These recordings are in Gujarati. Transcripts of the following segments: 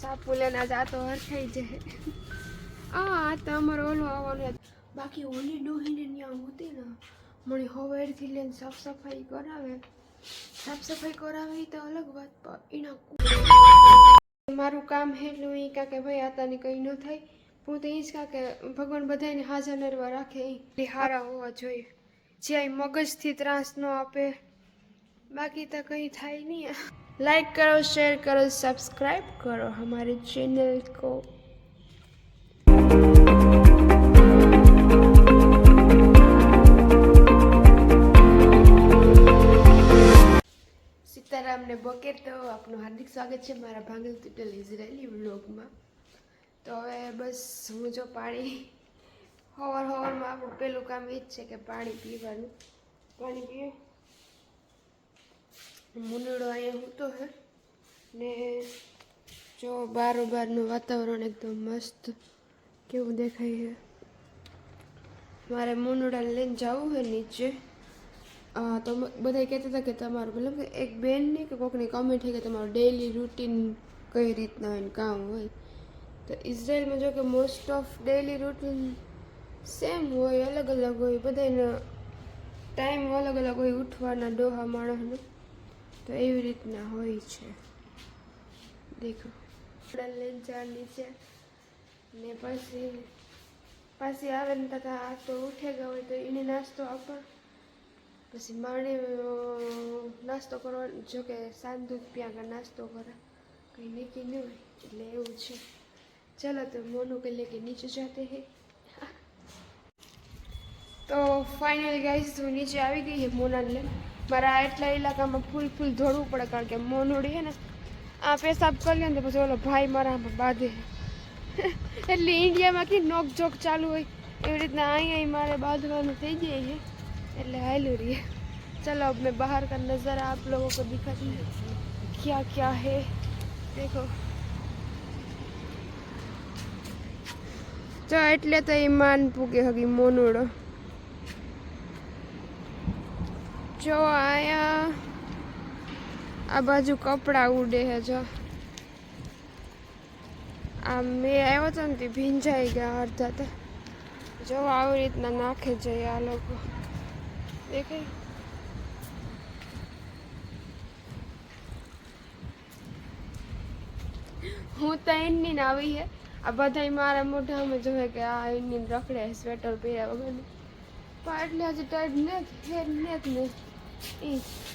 સાપુલે ના જાતો હરખાઈ જાય. આ તો અમારો ઓલો આવવાનું. બાકી ઓલી ડોહીને ત્યાં હોતી ને. મને હવેરથી લઈને સાફ સફાઈ કરાવે. સાફ સફાઈ કરાવે તો અલગ વાત, પણ એના મારું કામ હેલું એ કાં કે ભાઈ આતાની કંઈ ન થાય. હું તો એ જ કાં કે ભગવાન બધાને હાજર નરવા રાખે એ હારા હોવા જોઈએ. જ્યાં મગજથી ત્રાસ ન આપે. બાકી તો કંઈ થાય નહીં. લાઈક કરો શેર કરો सब्सक्राइब કરો અમારી चैनल કો. સીતારામને બોકે તો આપનું હાર્દિક સ્વાગત છે મારા ભાંગલ તુટલ ઇઝરાયલી વ્લોગમાં. તો હવે બસ હું જો પાણી હોવર હોવરમાં આપણું પહેલું કામ એ જ છે કે પાણી પીવાનું. પાણી પીએ? મુનડો અહીંયા તો હે. ને જો બારોબારનું વાતાવરણ એકદમ મસ્ત કેવું દેખાય છે. મારે મુનડા લઈને જવું છે નીચે. તો બધા કહેતા હતા કે તમારું, મતલબ કે એક બેનની કે કોકની કમેન્ટ થઈ કે તમારું ડેઈલી રૂટીન કઈ રીતના હોય કામ હોય. તો ઇઝરાયલમાં જો કે most of daily routine same હોય અલગ અલગ હોય. બધાને ટાઈમ અલગ અલગ હોય, ઉઠવાના ડોહા માણસનો. તો એવી રીતના હોય છે. દેખો. લઈને ચાર નીચે ને પછી, પાછી આવે ને તથા આ તો ઉઠે ગયા હોય તો એને નાસ્તો આપો. પછી માણે નાસ્તો કરવાનો જો કે સાંજ પ્યા આગળ નાસ્તો કરે. કંઈ નીકળી ન હોય, એટલે એવું છે. ચલો તો મોનું કે નીચે જાતે હે. તો ફાઇનલી ગાઈસ હું નીચે આવી ગઈ છે મોનાને લઈને મારા એટલા ઇલાકામાં ફૂલ ફૂલ દોડવું પડે કારણ કે મોનોડી છે ને આ પેશાબ કરી લે ને તો પછી ઓલો ભાઈ મારા આમાં બાંધે એટલે ઇન્ડિયામાં કે નોક જોક ચાલુ હોય એવી રીતના અહીંયા મારે બાંધવાનું થઈ જાય છે એટલે હાલું રહીએ चलो अब मैं बाहर का नज़ारा आप लोगों को दिखाती हूँ क्या क्या है देखो જો એટલે તો એ માન પૂગે હગી મોનુડો જો આયા. આ બાજુ કપડાં ઉડે હે જો. આ મેં આવ્યો હતો ને તે ભીંજાઈ ગયા અડધા તો. જો આવી રીતના નાખે છે આ લોકો. દેખાય? હું તો એની આવી હે. આ બધા મારા મોઢામાં જોવે કે આ એની રખડે સ્વેટર પહેર્યા વગરનું. પણ એટલે હજી ટાઈટ ને ફેર ને જ ને.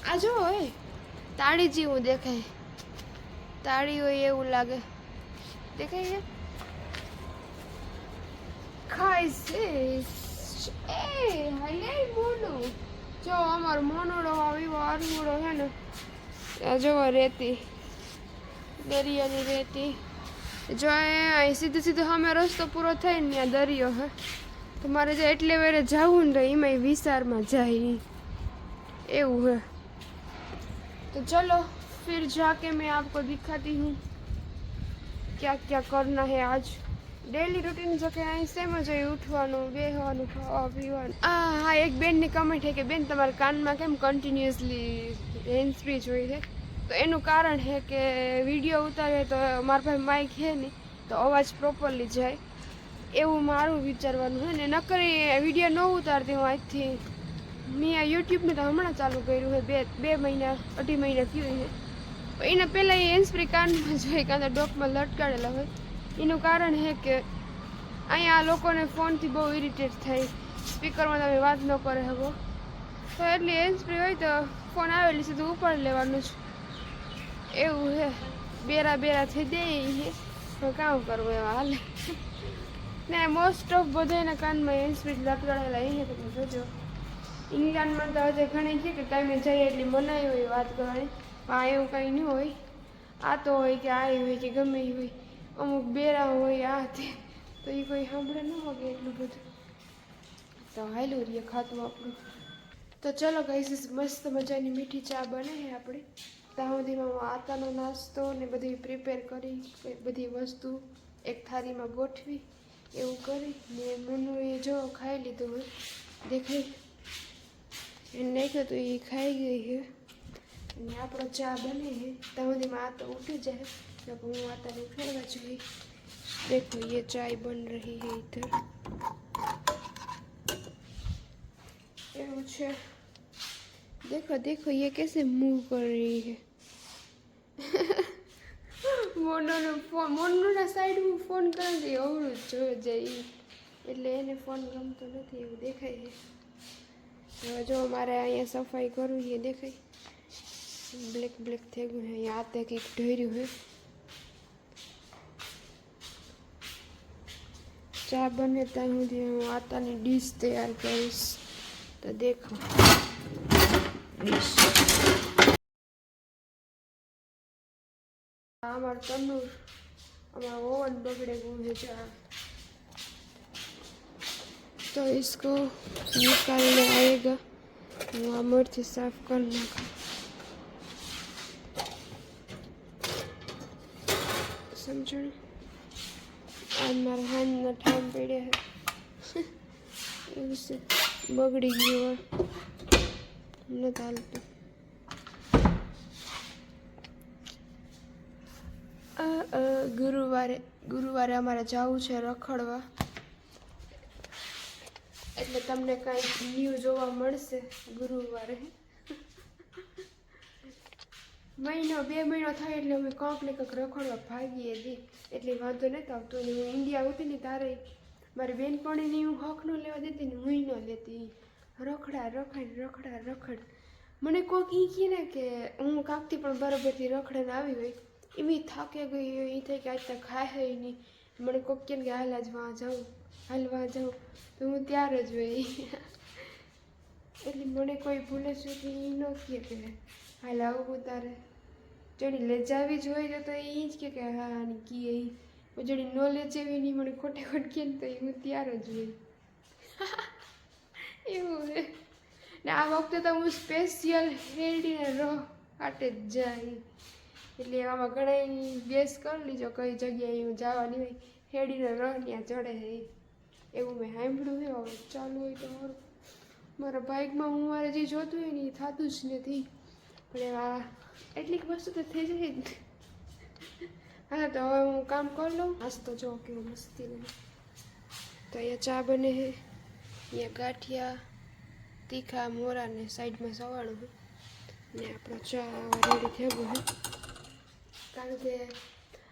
આ જો હોય, તાળી જેવું દેખાય. તાળી હોય એવું લાગે. દેખાય છે? ખાઈ છે એ, હાલે મોનું જો અમારો મોનોડો આવી વારુડો હે ને, આ જો રેતી, દરિયાની રેતી. જો અહીં સીધું સીધું રસ્તો પૂરો થાય ને ત્યાં દરિયો હે તો મારે જે એટલે વેરે જવું ને તો એમાંય વિસ્તારમાં જાય. એવું है तो चलो फिर जाके मैं आपको दिखाती हूँ क्या क्या करना है आज ડેલી રૂટીન જો કે અહીં સેમ જ હોય ઉઠવાનું બેહવાનું ખાવા પીવાનું આ હા એક બેનની કમેન્ટ છે કે બેન તમારા કાનમાં કેમ કન્ટિન્યુઅસલી હેન્ડ ફ્રી હોય છે તો એનું કારણ છે કે વિડીયો ઉતારે તો મારા પાસે માઇક છે નહીં તો અવાજ પ્રોપરલી જાય એવું મારું વિચારવાનું છે ને નકરી વિડીયો ન ઉતારતી હું આજથી મેં આ યુટ્યુબને તો હમણાં ચાલુ કર્યું છે, બે બે મહિના, અઢી મહિના થયું છે. એના પહેલાં એ હેન્ડસ્પ્રી કાનમાં જોઈએ કાં તો ડોકમાં લટકાડેલા હોય. એનું કારણ છે કે અહીંયા આ લોકોને ફોનથી બહુ ઇરિટેટ થાય. સ્પીકરમાં તમે વાત ન કરે શકો તો એટલી હેન્ડસ્પ્રી હોય તો ફોન આવેલી સીધું ઉપાડી લેવાનું જ. એવું છે. બેરા બેરા થઈ દે તો કામ કરવું એવા હાલે. ને મોસ્ટ ઓફ બધા એના કાનમાં હેન્ડસ્પ્રી લટકાડેલા એ જોજો. ઇંગ્લેન્ડમાં તો હજે ઘણી છે કે ટાઈમે જઈએ એટલી મનાઈ હોય વાત કરવાની પણ આ એવું કંઈ નહીં હોય. આ તો હોય કે આ હોય કે ગમે એ હોય. અમુક બેરા હોય, આ તે. તો એ કોઈ સાંભળે ન હોય એટલું બધું. તો હાલું રહીએ ખાતું આપણું. તો ચલો કહીશ મસ્ત મજાની મીઠી ચા બને આપણે. ત્યાં સુધીમાં હું આતાનો નાસ્તો ને બધી પ્રિપેર કરી બધી વસ્તુ એક થાળીમાં ગોઠવી, એવું કરી ને મનુએ જો ખાઈ લીધું હોય. દેખાય. એને નાખ્યું તો એ ખાઈ ગઈ છે અને આપણો ચા બને है ત્યાં સુધીમાં આ તો ઉઠી જાય तो હું આ તને ઉઠાડવા જોઈએ देखो ये चाय बन रही है इधर એવું છે देखो देखो ये कैसे मूव कर रही है મોનોનો ફોન મોનોના સાઈડમાં ફોન કરી દે અવળું જ જોવે જાય એટલે એને ફોન ગમતો નથી એવું દેખાય છે હવે જો મારે અહીંયા સફાઈ કરવી છે, દેખાય? બ્લેક બ્લેક થઈ ગયું છે, અહીંયા આતે કંઈક ઢોર્યું છે. ચા બને ત્યાં સુધી હું આતાની ડીશ તૈયાર કરીશ. તો દેખો. અમારું તંદુર અમારું ઓવન બગડે ગયું છે ચા. तो इसको निकालने आएगा वहाँ मिर्ची साफ करना का समझो ने? आज मारा हाथ ना ठाम पड़े है उससे बगड़ी गई हुआ न डालते આ અ, ગુરુવારે ગુરુવારે અમારે જવું છે રખડવા એટલે તમને કાંઈક ન્યૂ જોવા મળશે ગુરુવારે. મહિનો, બે મહિનો થાય એટલે અમે કંઈક ને કંઈક રખડવા ભાગીએ દી. એટલે વાંધો નથી આવતો ને હું ઇન્ડિયા આવતી ને તારે મારી બેનપણીને હું હક ન લેવા દેતી ને હું ન લેતી. રખડા રખડ રખડા, રખડ. મને કોઈક એ કહે ને કે હું કાકથી પણ બરાબરથી રખડને આવી હોય. એવી થાકે ગઈ હોય એ થાય કે આજ તક ખાય નહીં મને કોઈક કહે કે હાલ આજ વાં જાઉં. હાલ વાં જાઉં. તો હું ત્યાર જ હોય એટલે મને કોઈ ભૂલે સુધી એ ન કહે કે હાલ આવું તારે જેની લેજાવી જ હોય તો એ જ કે હા આની કીએ એ જડી ન લેજાવી નહીં મને ખોટે ખોટ કહે તો એ હું ત્યાર જ હોય એવું હે ને આ વખતે તો હું સ્પેશિયલ હેડીને રહો આટે જ જાય એટલે આમાં ઘણા ગેસ કરી લીજો, કઈ જગ્યાએ હું જવાની હોય. હેડીને રહ ત્યાં ચડે. એવું મેં સાંભળ્યું છે. હવે ચાલુ હોય તો મારું મારા બાઇકમાં હું મારે જે જોતું હોય ને એ થતું જ નથી. પણ એવા એટલીક વસ્તુ તો થઈ જાય જ. હા તો હવે હું કામ કરી લઉં. આજ તો જો કેવું મસ્તી નહીં તો અહીંયા ચા બને છે. અહીંયા ગાંઠિયા, તીખા, મોરા ને સાઈડમાં સવાળું ને આપણો ચા રેડી થયો છે. કારણ કે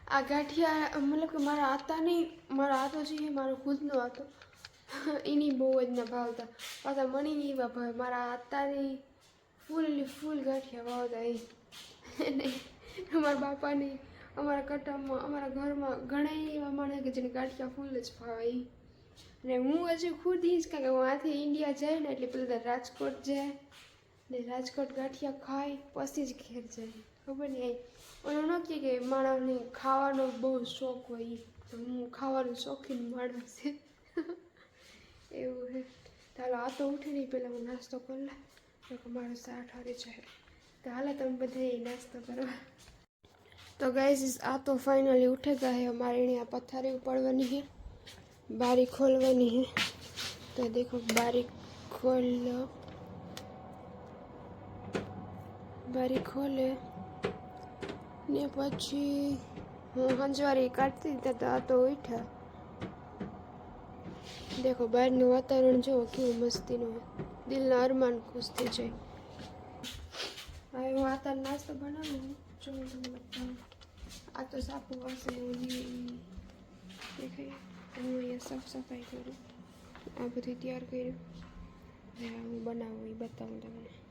આ ગાંઠિયા, મતલબ કે મારા આતા નહીં, મારા આતો છે મારો ખુદનો આતો. એની બહુ જ ના ભાવતા પાછા મણી એવા ભાવે. મારા આતાની ફૂલ ફૂલ ગાંઠિયા ભાવતા એ. અમારા બાપાની, અમારા કટમમાં અમારા ઘરમાં ઘણા એવા માણસ કે જેને ગાંઠિયા ફૂલ જ ભાવે એ. અને હું હજી ખુદ જ કારણ કે હું આથી ઇન્ડિયા જાય ને એટલે પેલા રાજકોટ જાય. ને રાજકોટ ગાંઠિયા ખાય પછી જ ઘેર જાય. ખબર નહીં ઓલો ન કહે કે માણસને ખાવાનો બહુ શોખ હોય ઈ. તો હું ખાવાનું શોખીન માણસ છે એવું છે ચાલો આ તો ઉઠી નહીં પહેલાં હું નાસ્તો કરી લે તો મારો સાઠ હારે છે તો હાલે તમે બધા નાસ્તો કરવા તો ગાઈઝ આ તો फाइनली उठेगा है हमारे यहाँ पत्थर पड़वानी है बारी खोलवानी है तो देखो बारी खोल लो બારી ખોલે ને પછી હું હંજવારી કાઢતી હતી તો આ તો ઉઠ્યા. દેખો, બહારનું વાતાવરણ જુઓ, કેવું મસ્તીનું દિલના અરમાન ખુશ થઈ જાય. હવે હું આતા નાસ્તો બનાવું જો આ તો સાપુ ઓલી દેખાય. હું અહીંયા સાફ સફાઈ કરું. આ બધું તૈયાર કર્યું. હવે હું બનાવું, એ બતાવું તમને.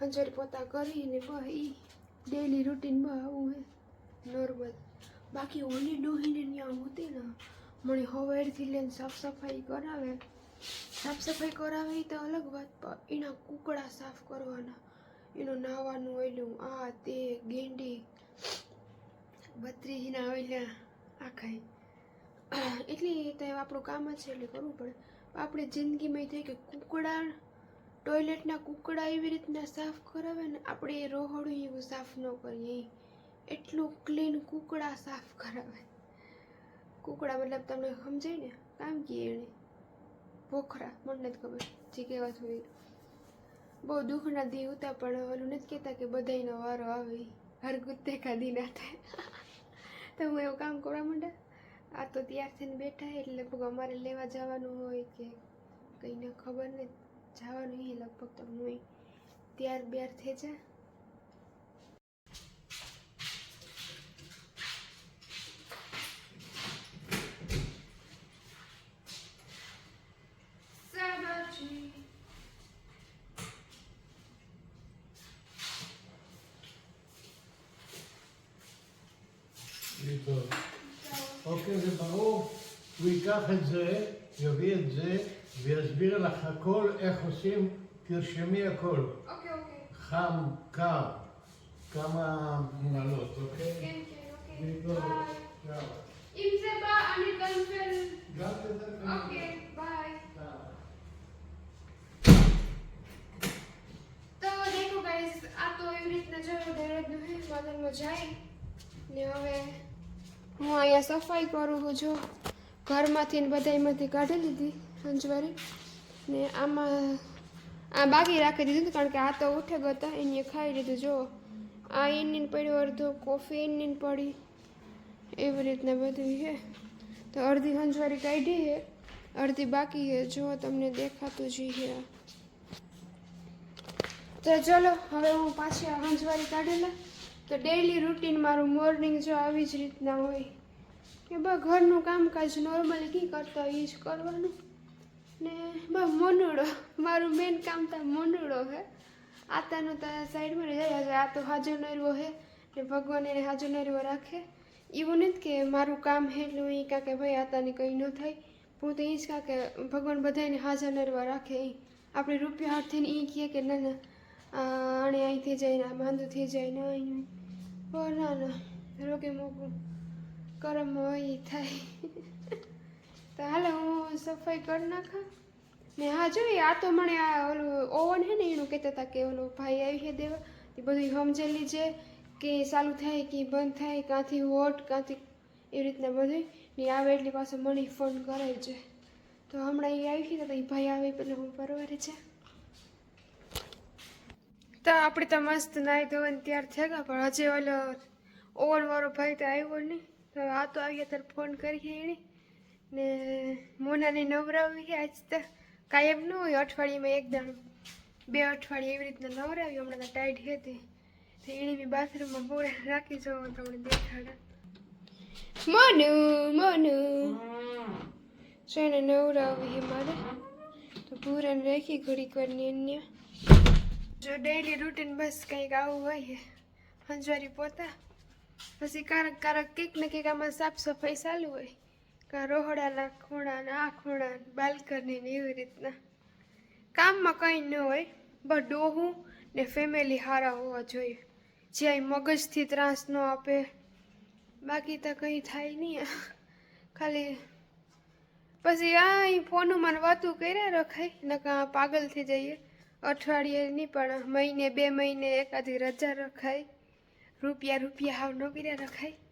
हंसर पोता करी ने भाई डेली रूटीन में वो है नॉर्मल बाकी ओनली डू ही नहीं होते ना હોતી હવેરથી લઈને સાફ સફાઈ કરાવે. સાફ સફાઈ કરાવે તો અલગ વાત, પણ એના કુકડા સાફ કરવાના. એનું નાવાનું ઓયલું, આ તે, ગેંડી, બત્રીજીના ઓયલા આખા એટલી તો આપણું કામ જ છે, એટલે કરવું પડે. આપણે જિંદગીમાં થઈ કે કુકડા, ટોયલેટના કુકડા એવી રીતના સાફ કરાવે ને, આપણે રોહડું એવું સાફ ન કરીએ. એટલું ક્લીન કુકડા સાફ કરાવે. કુકડા મતલબ તમને સમજાય ને? કામ કીએ એને? ભોખરા, મને નથી ખબર. જે કહેવાતું હોય બહુ દુઃખના દી ઉતા પણ ઓલું નથી કહેતા કે બધાયનો વારો આવે. હર ગુત્તે કાદી ના થાય તો હું એવું કામ કરવા માંડ્યા આ તો તૈયાર થઈને બેઠા એટલે લગભગ અમારે લેવા જવાનું હોય કે કંઈને ખબર નહીં જવાનું એ લગભગ તો હું ત્યાર બેર થઈ જા. לי אוקיי, זה ברור. הוא ייקח את זה, יביא את זה, ויסביר לך הכל, איך עושים, תרשמי הכל. אוקיי, אוקיי. חם, קר, כמה מעלות, אוקיי? כן, כן, אוקיי. ביי. אם זה בא, אני אטלפל. גם תטלפל. אוקיי, ביי. तो देखो गाइस आप तो इवनिट नजर उधर मजा ही नहीं हो હું અહીંયા સફાઈ કરું છું, જો. ઘરમાંથી ને બધાયમાંથી કાઢી લીધી સંજવારી. ને આમાં આ બાકી રાખી દીધું કારણ કે આ તો ઉઠે ગતા એને ખાઈ લીધું, જો. આ એની પડ્યો અડધો, કોફી એની પડી. એવી રીતના બધી છે. તો અડધી સંજવારી કાઢી છે, અડધી બાકી છે, જો તમને દેખાતું જ છે. તો ચલો, હવે હું પાછી આ સંજવારી કાઢેલા તો ડેઈલી રૂટીન મારું મોર્નિંગ જો આવી જ રીતના હોય, કે બસ ઘરનું કામકાજ નોર્મલી કી કરતા એ જ કરવાનું. ને બસ મોનુડો, મારું મેન કામ તો મોનુડો હે. આતાનું તો સાઈડમાં જાય આ તો હાજર નરવો હે, ને ભગવાન એને હાજર નરવો રાખે. એવું નથી કે મારું કામ હે એટલે હું ઈ કાં કે ભાઈ આતાની કંઈ ન થાય. હું તો એ જ કાં કે ભગવાન બધાને હાજર નરવા રાખે એ આપણે રૂપિયા હાથથી એ કહીએ કે ના ના આણે અહીંથી જઈને, આ જઈને અહીં ઓ ના ના રોગે મોકલું કરમ હોય થાય. તો હાલે, હું સફાઈ કરી નાખા. ને હા જોઈએ આ તો મને આ ઓલું ઓવન હે ને, એનું કહેતા હતા કે ઓલું ભાઈ આવી છે દેવા, એ બધું સમજેલી છે કે ચાલુ થાય, કે બંધ થાય ક્યાંથી હોટ ક્યાંથી એવી રીતના બધું ને આવે એટલી પાસે મને ફોન કરે છે તો હમણાં એ આવી છે તો એ ભાઈ આવે પેલા હું પરવારે છે. તો આપણે તો મસ્ત નાહી ધોઈને તૈયાર થયા ગયા પણ હજી ઓલો ઓવન વાળો ભાઈ તો આવ્યો નહીં. તો આ તો આવ્યા ત્યારે ફોન કરીએ એણે ને મોનાને નવરાવી આજ તો. કાયમ ન હોય અઠવાડિયામાં એકદમ બે અઠવાડિયે એવી રીતના નવરાવી હમણાં તો ટાઈટ હતી તો. એણે બી બાથરૂમમાં બોરે રાખી જો તમને દેખાડા. મોનુ મોનુ. છે ને નવરાવી મારે? તો પૂરાને રાખી ઘડીક વારની અન્ય જો ડેઈલી રૂટીન બસ કંઈક આવું હોય, હંજવારી પોતા. પછી કારક કારક કંઈક ને કંઈક આમાં સાફ સફાઈ ચાલુ હોય. કાં રોહડાના ખૂણા ને આ ખૂણા બાલ્કની ને એવી રીતના. કામમાં કંઈ ન હોય બસ ડોહું ને ફેમિલી સારા હોવા જોઈએ. જે અહીં મગજથી ત્રાસ ન આપે, બાકી તો કંઈ થાય નહીં. ખાલી પછી આ ફોનમાં વાતું કર્યા રખાય નકા પાગલ થઈ જઈએ. અઠવાડિયે નહીં પણ મહિને બે મહિને એકાદી રજા રખાય. રૂપિયા રૂપિયા હાવ નોકરી રખાય.